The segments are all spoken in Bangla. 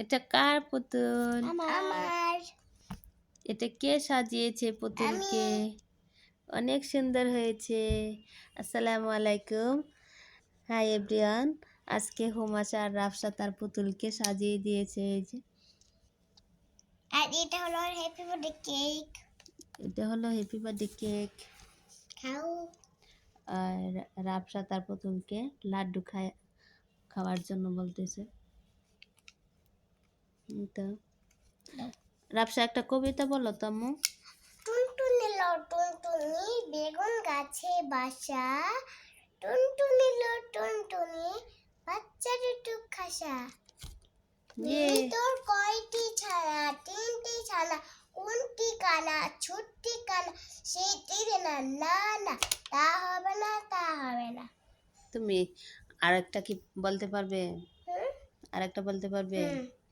এটা কার পুতুল? আমার। এটা কে সাজিয়েছে পুতুলকে? অনেক সুন্দর হয়েছে। আসসালামু আলাইকুম। হাই এভরিওয়ান আজকে হুমাশা আর রাফসা তার পুতুলকে সাজিয়ে দিয়েছে। এই যে। আর এটা হলো হ্যাপি বার্থডে কেক এটা হলো হ্যাপি বার্থডে কেক খাও। আর রাফসা তার পুতুলকে লাড্ডু খায় খাওয়ার জন্য বলতেছে। তো। রাফসা একটা কবিতা বলো তো আম্মু। টুনটুনি টুনটুনি বেগুন গাছে বাসা। টুনটুনি টুনটুনি বাচ্চার একটু খাসা। ইয়ে। তোর কয়টি ছানা তিনটি ছানা কোনটি কানা ছুটটি কানা সেইটি রে না না না তা হবে না তা হবে না। তুমি আরেকটা কি বলতে পারবে? হুম? আরেকটা বলতে পারবে।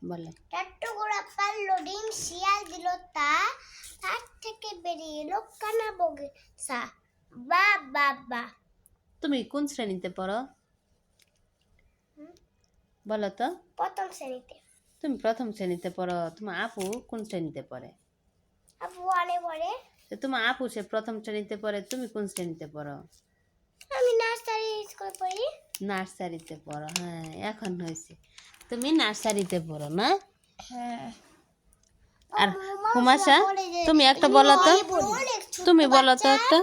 বলো। টাট্টু গোড়া পারল ডিম শিয়াল দিল তা তার থেকে বেরিয়ে এলো কানা বগে সা বা বা বা। তুমি কোন শ্রেণীতে পড়ো? বলো তো। প্রথম শ্রেণীতে। তুমি প্রথম শ্রেণীতে পড়ো তোমার আপু কোন শ্রেণীতে পড়ে? আপু অনে পড়ে। তো তোমার আপু সে প্রথম শ্রেণীতে পড়ে তুমি কোন শ্রেণীতে পড়ো? আমি নার্সারি স্কুল পড়ি। নার্সারিতে পড়ো হ্যাঁ এখন হয়েছে। তুমি নার্সারিতে পড়ো না? হ্যাঁ। আর হুমাশা তুমি একটা বলো তো। তুমি বলো তো একটা।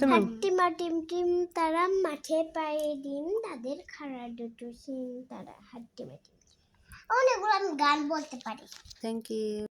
তুমি টিম টিম টিম তারা মাঠে পায়ে ডিম তাদের খাড়া দুটো সিম তারা অনেকগুলো আমি গান বলতে পারি। Thank you